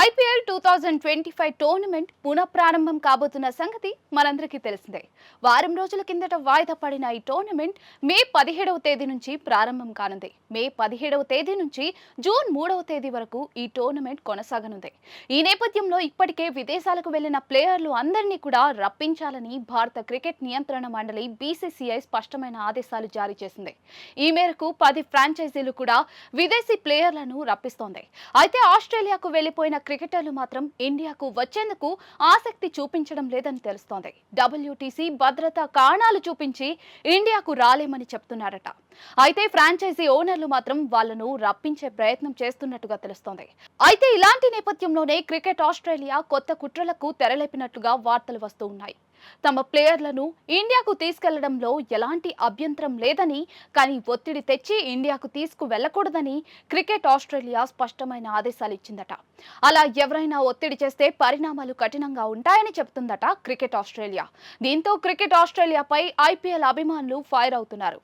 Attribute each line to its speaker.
Speaker 1: IPL two thousand twenty five tournament పునఃప్రారంభం కాబోతున్న సంగతి మనందరికీ తెలిసిందే. వారం రోజుల కిందట వాయిదా పడిన ఈ టోర్నమెంట్ మే పదిహేడవ తేదీ నుంచి ప్రారంభం కానుంది. మే పదిహేడవ తేదీ నుంచి జూన్ మూడవ తేదీ వరకు ఈ టోర్నమెంట్ కొనసాగనుంది. ఈ నేపథ్యంలో ఇప్పటికే విదేశాలకు వెళ్ళిన ప్లేయర్లు అందరినీ కూడా రప్పించాలని భారత క్రికెట్ నియంత్రణ మండలి బీసీసీఐ స్పష్టమైన ఆదేశాలు జారీ చేసింది. ఈ మేరకు పది ఫ్రాంచైజీలు కూడా విదేశీ ప్లేయర్లను రప్పిస్తోంది. అయితే ఆస్ట్రేలియాకు వెళ్ళిపోయిన క్రికెటర్లు మాత్రం ఇండియాకు వచ్చేందుకు ఆసక్తి చూపించడం లేదని తెలుస్తోంది. డబ్ల్యూటీసీ భద్రతా కారణాలు చూపించి ఇండియాకు రాలేమని చెప్తున్నారట. అయితే ఫ్రాంచైజీ ఓనర్లు మాత్రం వాళ్ళను రప్పించే ప్రయత్నం చేస్తున్నట్టుగా తెలుస్తోంది. అయితే ఇలాంటి నేపథ్యంలోనే క్రికెట్ ఆస్ట్రేలియా కొత్త కుట్రలకు తెరలేపినట్లుగా వార్తలు వస్తూ ఉన్నాయి. తమ ప్లేయర్లను ఇండియాకు తీసుకెళ్ళడంలో ఎలాంటి అభ్యంతరం లేదని కానీ ఒత్తిడి తెచ్చి ఇండియాకు తీసుకు వెళ్ళకూడదని క్రికెట్ ఆస్ట్రేలియా స్పష్టమైన ఆదేశాలు ఇచ్చిందట. అలా ఎవరైనా ఒత్తిడి చేస్తే పరిణామాలు కఠినంగా ఉంటాయని చెప్తుందట క్రికెట్ ఆస్ట్రేలియా. దీంతో క్రికెట్ ఆస్ట్రేలియాపై ఐపీఎల్ అభిమానులు ఫైర్ అవుతున్నారు.